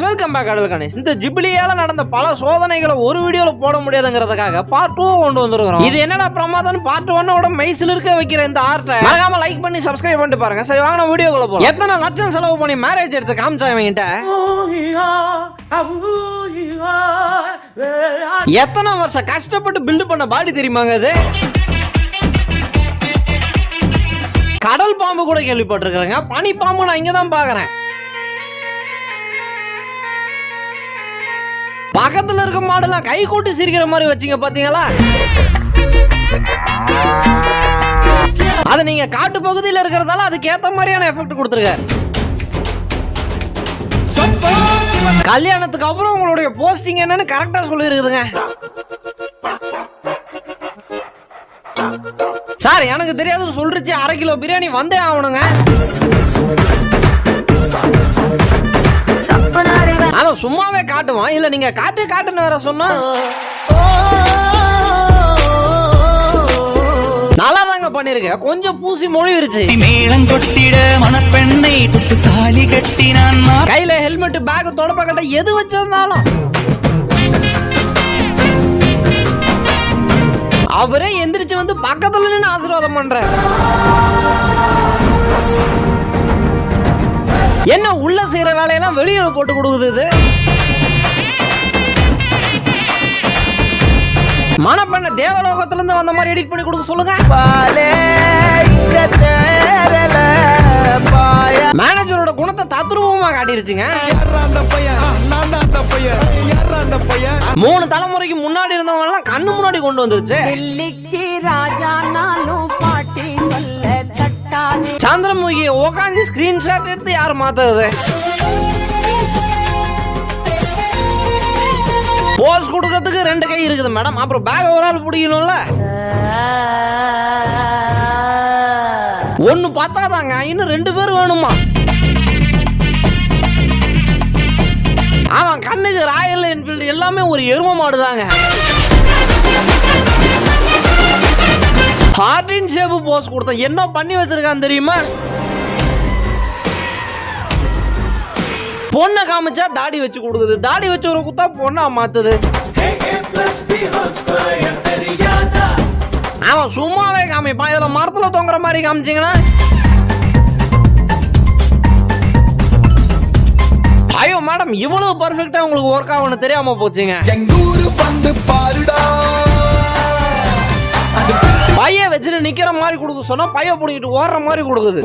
Guys welcome back கடல் கணேஷ். இந்த ஜிப்ளியால நடந்த பல சோதனைகளை ஒரு வீடியோல போட முடியாதுங்கிறதுக்காக பார்ட் டூ கொண்டு வந்திருக்கிறோம். இது என்னடா பிரமாதம்? பார்ட் ஒன்னோட மைசில் இருக்க வைக்கிற இந்த ஆர்ட்டை மறக்காம லைக் பண்ணி சப்ஸ்கிரைப் பண்ணிட்டு பாருங்க. சரி வாங்க வீடியோக்குள்ள போலாம். எத்தனை லட்சம் செலவு பண்ணி மேரேஜ் எடுத்து காமிச்சா இவங்கிட்ட எத்தனை வருஷம் கஷ்டப்பட்டு பில்டு பண்ண பாடி தெரியுமாங்க அது? கடல் பாம்பு கூட கேள்விப்பட்டிருக்கிறேங்க. பனி பாம்பு நான் இங்க தான் பாக்குறேன். பக்கத்துல இருக்க மாடெல்லாம் கை கூட்டி சிரிக்கிற மாதிரி வச்சீங்க பாத்தீங்களா? அது நீங்க காட்டு பகுதியில் இருக்கிறதால அதுக்கு ஏத்த மாதிரியான எஃபெக்ட் கொடுத்துருக்க கல்யாணத்துக்கு அப்புறம் உங்களுடைய போஸ்டிங் என்னன்னு கரெக்டா சொல்லிருக்குதுங்க சார் எனக்கு தெரியாது சொல்றச்சு அரை கிலோ பிரியாணி வந்தே ஆகணுங்க. அவன் சும்மாவே காட்டுவான். இல்ல நீங்க காட்டு காட்டுன்னு வேற சொன்னா. நல்லா தாங்க பண்ணிருக்க கொஞ்சம் பூசி மொழிவிருச்சு. மேளம் கொட்டிட மணப்பெண்ணை தொட்டு தாலி கட்டினான் மா- கையில ஹெல்மெட் பேக் தொடப்பக்கட்டை எது வச்சிருந்தாலும். அவரே எந்திரிச்சு வந்து பக்கத்துல நின்று ஆசீர்வாதம் பண்ற என்ன உள்ள செய்யற வேலையெல்லாம் வெளியில போட்டு கொடுக்குது இது? மணப்பெண்ண தேவலோகத்துல இருந்து வந்த மாதிரி எடிட் பண்ணி கொடுக்க சொல்லுங்க. மேனேஜரோட குணத்தை தத்ரூபமா காட்டிருச்சுங்க. மூணு தலைமுறைக்கு முன்னாடி இருந்தவங்க எல்லாம் கண்ணு முன்னாடி கொண்டு வந்துருச்சு. டெல்லிக்கு தட்டாதே சந்திரமுகி உக்காந்து ஸ்கிரீன்ஷாட் எடுத்து யார் மாத்துறது போஸ் கொடுக்கறதுக்கு ரெண்டு கை இருக்குது மேடம் அப்புறம் பேக் ஒரு ஆள் பிடிக்கணும்ல ஒன்னு பார்த்தாதாங்க இன்னும் ரெண்டு பேர் வேணுமா அவன் கண்ணுக்கு ராயல் என்ஃபீல்டு எல்லாமே ஒரு எரும மாடுதாங்க ஹார்டின் ஷேப்பு போஸ் கொடுத்தேன் என்ன பண்ணி வச்சிருக்கான் தெரியுமா? பொண்ணை காமிச்சா தாடி வச்சு கொடுக்குது. தாடி வச்சு ஒரு குத்தா பொண்ணா மாத்துது. அவன் சும்மாவே காமிப்பான். இதுல மரத்துல தொங்குற மாதிரி காமிச்சீங்கன்னா ஐயோ மேடம் இவ்வளவு பர்ஃபெக்டா உங்களுக்கு ஒர்க் ஆகும்னு தெரியாம போச்சுங்க. எங்கூரு வந்து பாருடா. வச்சுட்டு நிக்கிற மாதிரி கொடுக்க சொன்னா பைய பிடிக்கிட்டு ஓடுற மாதிரி கொடுக்குது.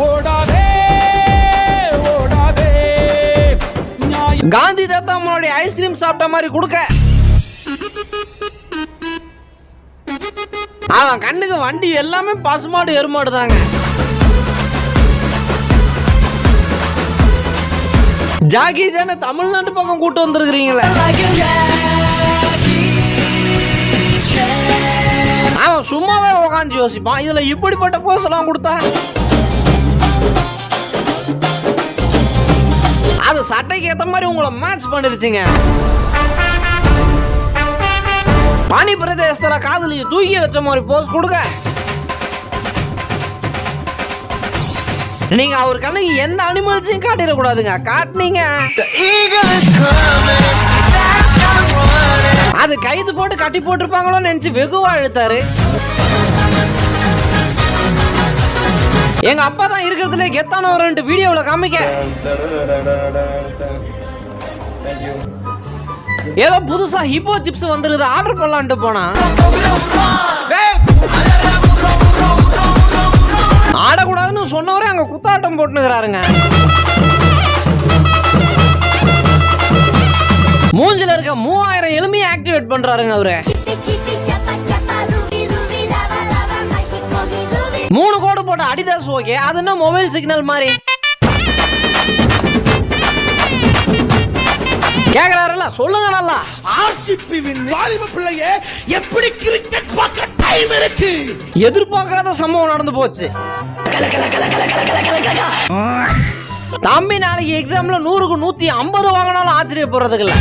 காந்தி தாத்தா முன்னாடி ஐஸ்கிரீம் சாப்பிட்ட மாதிரி கொடுக்க. அவன் கண்ணுக்கு வண்டி எல்லாமே பசுமாடு எருமாடு தாங்க. ஜாகி ஜான தமிழ்நாட்டு பக்கம் கூட்டு வந்திருக்கிறீங்களே? அவன் சும்மாவே உக்காந்து யோசிப்பான். இதுல இப்படிப்பட்ட போஸ் எல்லாம் கொடுத்தா? அது சட்டைக்கு ஏத்த மாதிரி உங்களை மேட்ச் பண்ணிருச்சுங்க பனி பிரதேசத்துல காதலியை தூக்கி வச்ச மாதிரி போஸ் கொடுக்க நீங்க அவர் கண்ணுக்கு எந்த அனிமல்ஸையும் காட்டிடக்கூடாதுங்க. காட்டினீங்க. அது கைது போட்டு கட்டி போட்டிருப்பாங்களோன்னு நினைச்சு வெகுவா அழுத்தாரு எங்க அப்பா தான் இருக்கிறதுல கெத்தான ஒரு ரெண்டு வீடியோவில் காமிக்க. ஏதோ புதுசா ஹிப்போ சிப்ஸ் வந்துருக்குது ஆர்டர் பண்ணலான்ட்டு போனா. ஆடக்கூடாதுன்னு சொன்னவரே அங்க குத்தாட்டம் போட்டுனுக்குறாருங்க. மூஞ்சில இருக்க மூவாயிரம் எலுமையை ஆக்டிவேட் பண்றாருங்க அவரு மூணு கோடு போட்ட அடிதாஸ் ஓகே அது என்ன மொபைல் சிக்னல் மாதிரி கேக்குறாருல்ல சொல்லுங்க நல்லா ஆர்சிபிவின் வாலிப பிள்ளையே எப்படி கிரிக்கெட் பார்க்க டைம் இருக்கு எதிர்பார்க்காத சம்பவம் நடந்து போச்சு தம்பி நாளைக்கு எக்ஸாம்ல நூறுக்கு நூத்தி ஐம்பது வாங்கினாலும் ஆச்சரியப்படுறதுக்கு இல்லை.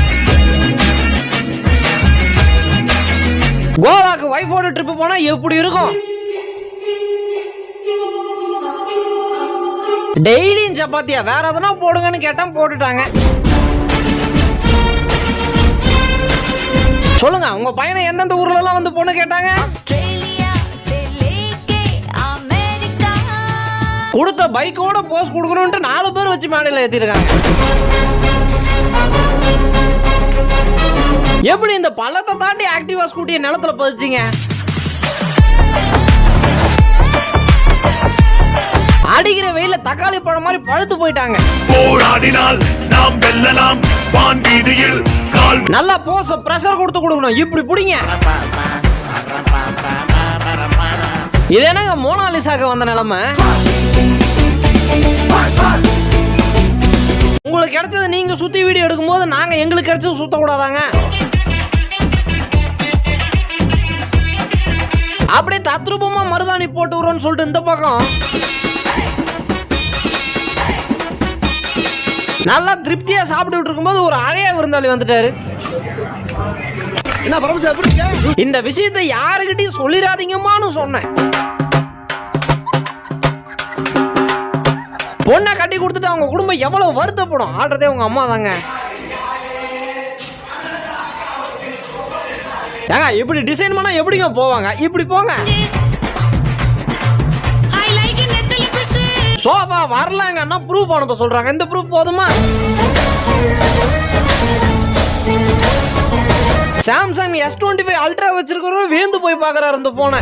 கோவாக்கு ஒய்ஃபோட ட்ரிப் போனா எப்படி இருக்கும்? டெய்லியும் சப்பாத்தியா? வேற எதனா போடுங்கன்னு கேட்டா போட்டுட்டாங்க. சொல்லுங்க உங்க பையனை எந்தெந்த ஊர்ல எல்லாம் வந்து பொண்ணு கேட்டாங்க? கொடுத்த பைக்கோட போஸ் கொடுக்கணும்ட்டு நாலு பேர் வச்சு மேடையில் ஏத்திருக்காங்க. எப்படி இந்த பள்ளத்தை தாண்டி ஆக்டிவா ஸ்கூட்டியை நிலத்துல பதிச்சிங்க? அடிக்கிற வெயில தக்காளி பழம் மாதிரி பழுத்து போயிட்டாங்க. போராடினால் நாம் வெல்லலாம். வீதியில் கால் நல்லா போஸ பிரஷர் கொடுத்து கொடுக்கணும். இப்படி பிடிங்க. இது என்னங்க மோனாலிசாக்கு வந்த நிலைமை? உங்களுக்கு கிடைச்சது நீங்க சுத்தி வீடியோ எடுக்கும்போது நாங்க எங்களுக்கு கிடைச்சது சுத்த கூடாதாங்க அப்படியே தத்ரூபமா மருதாணி போட்டு விடுறோம்னு சொல்லிட்டு இந்த பக்கம். நல்லா திருப்தியா சாப்பிட்டுட்டு இருக்கும்போது ஒரு அழைய விருந்தாளி வந்துட்டாரு. என்ன இந்த விஷயத்தை யாருக்கிட்டையும் சொல்லிடாதீங்கம்மான்னு சொன்னேன். பொண்ணை கட்டி கொடுத்துட்டு அவங்க குடும்பம் எவ்வளோ வருத்தப்படும்? ஆடுறதே உங்கள் அம்மா தாங்க. ஏங்க இப்படி டிசைன் பண்ணால் எப்படிங்க போவாங்க? இப்படி போங்க. சோஃபா வரலங்கன்னா ப்ரூஃப் அனுப்ப சொல்கிறாங்க இந்த ப்ரூஃப் போதுமா? Samsung S twenty five ultra வச்சிருக்கிறவரும் வேந்து போய் பார்க்கறாரு இந்த ஃபோனை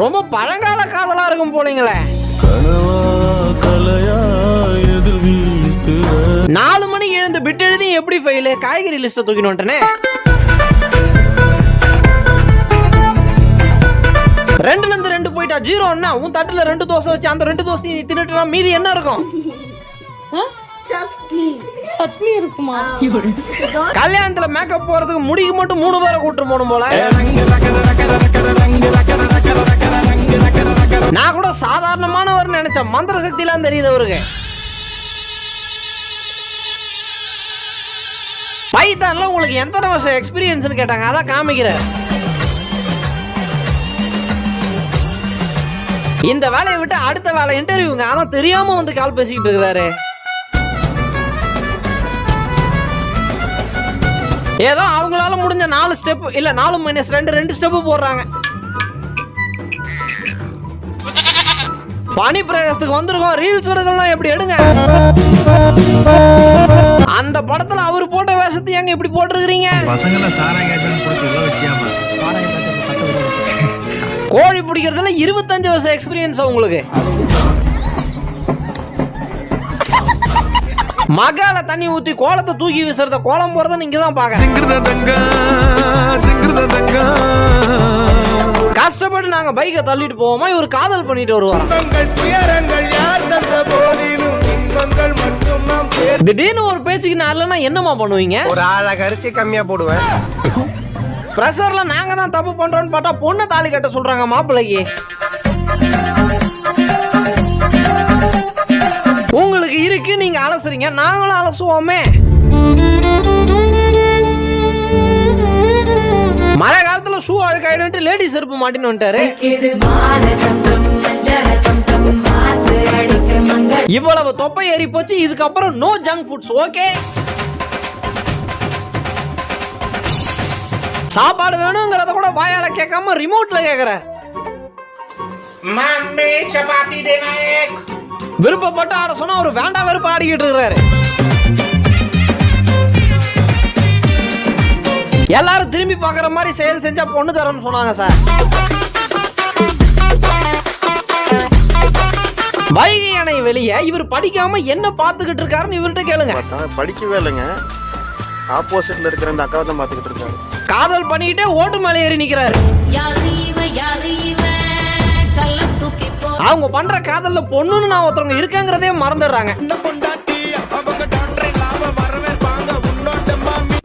ரொம்ப பழங்கால காதலா இருக்கும் போலீங்களே. நாலு மணிக்கு எழுந்து பிட் எழுதி எப்படி ஃபெயிலு காய்கறி லிஸ்ட்டை தூக்கின்னு வந்துட்டனே ரெண்டுல இருந்து ரெண்டு போயிட்டா ஜீரோ என்ன உன் தட்டுல ரெண்டு தோசை வச்சு அந்த ரெண்டு தோசை நீ தின்னுட்டுனா மீதி என்ன இருக்கும்? சட்னி. இருக்குமா? கல்யாணத்துல மேக்கப் போறதுக்கு முடிக்கு மட்டும் மூணு பேரை கூட்டு போகணும் போல. நான் கூட சாதாரணமானவர் நினைச்ச மந்திர சக்திலாம் தெரியுது அவருக்கு. பைத்தான்ல உங்களுக்கு எத்தனை வருஷம் எக்ஸ்பீரியன்ஸ்னு கேட்டாங்க. அதான் காமிக்கிறேன் இந்த வேலையை விட்டு அடுத்த வேலை இன்டர்வியூங்க அதான் தெரியாம வந்து கால் பேசிக்கிட்டு இருக்கிறாரு. ஏதோ அவங்களால முடிஞ்ச நாலு ஸ்டெப் இல்ல நாலு மைனஸ் ரெண்டு ரெண்டு ஸ்டெப் போடுறாங்க. பனி பிரதேசத்துக்கு வந்திருக்கோம். ரீல்ஸ் எடுக்கலாம் எப்படி எடுங்க? அந்த படத்துல அவர் போட்ட வேஷத்தை ஏங்க இப்படி போட்டிருக்கிறீங்க? கோழி பிடிக்கிறதுல இருபத்தஞ்சு வருஷம் எக்ஸ்பீரியன்ஸ் உங்களுக்கு. மகால தண்ணி ஊத்தி கோலத்தை தூக்கி வீசுறத கோலம் போறத நீங்க தான் பாக்க கஷ்டப்பட்டு நாங்க பைக்கை தள்ளிட்டு போவோமா? இவர் காதல் பண்ணிட்டு சேர்த்து திடீர்னு ஒரு பேச்சுக்கு நான் இல்லைன்னா என்னமா பண்ணுவீங்க? ஒரு அழகு அரிசி கம்மியா போடுவேன். ப்ரெஷர்ல நாங்க தான் தப்பு பண்றோம்னு பார்த்தா பொண்ணை தாலி கட்ட சொல்றாங்க மாப்பிள்ளைக்கு. உங்களுக்கு இருக்கு நீங்க அலசுறீங்க. நாங்களும் அலசுவோமே. மழை காலத்துல ஷூ அழுக்காயிடுன்ட்டு லேடிஸ் செருப்பு மாட்டின்னு வந்துட்டாரு. இவ்வளவு தொப்பை ஏறி போச்சு இதுக்கப்புறம் நோ ஜங்க் ஃபுட்ஸ் ஓகே சாப்பாடு வேணுங்கிறத கூட வாயால கேட்காம ரிமோட்ல கேக்குற. விருப்பப்பட்டு ஆட சொன்னா அவர் வேண்டாம் வெறுப்பு ஆடிக்கிட்டு இருக்கிறாரு. எல்லாரும் திரும்பி பார்க்குற மாதிரி செயல் செஞ்சா பொண்ணு தரோம்னு சொன்னாங்க சார். வைகை அணை வெளியே இவர் படிக்காம என்ன பார்த்துக்கிட்டு இருக்காருன்னு இவர்கிட்ட கேளுங்க. படிக்கவே இல்லைங்க. ஆப்போசிட்ல இருக்கிற அந்த அக்காவை தான் பார்த்துக்கிட்டு இருக்காரு. காதல் பண்ணிக்கிட்டே ஓட்டு மேலே ஏறி நிக்கிறாரு. யாரு இவன் யாரு இவன் கள்ள தூக்கி போ அவங்க பண்ற காதல்ல பொண்ணுன்னு நான் ஒருத்தவங்க இருக்கேங்கிறதே மறந்துடுறாங்க.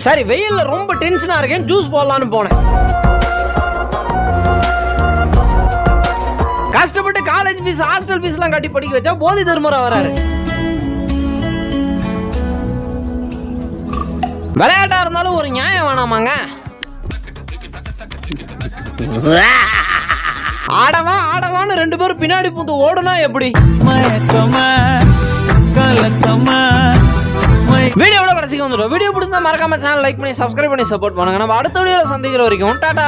சரி வெயில்ல ரொம்ப டென்ஷனா இருக்கேன் ஜூஸ் போடலான்னு போனேன். கஷ்டப்பட்டு காலேஜ் ஃபீஸ் ஹாஸ்டல் ஃபீஸ் எல்லாம் கட்டி படிக்க வச்சா போதி தர்மரா வராரு. விளையாட்டா இருந்தாலும் ஒரு நியாயம் வேணாமாங்க. ஆடவா ஆடவான்னு ரெண்டு பேரும் பின்னாடி பூந்து ஓடுனா எப்படி? மயக்கமா கலக்கமா வீடியோ வீடியோட கடைசிக்கு வந்துடும் வீடியோ பிடிச்சா மறக்காம சேனல் லைக் பண்ணி சப்ஸ்கிரைப் பண்ணி சப்போர்ட் பண்ணுங்க. நம்ம அடுத்த வீடியோல சந்திக்கிற வரைக்கும் டாடா!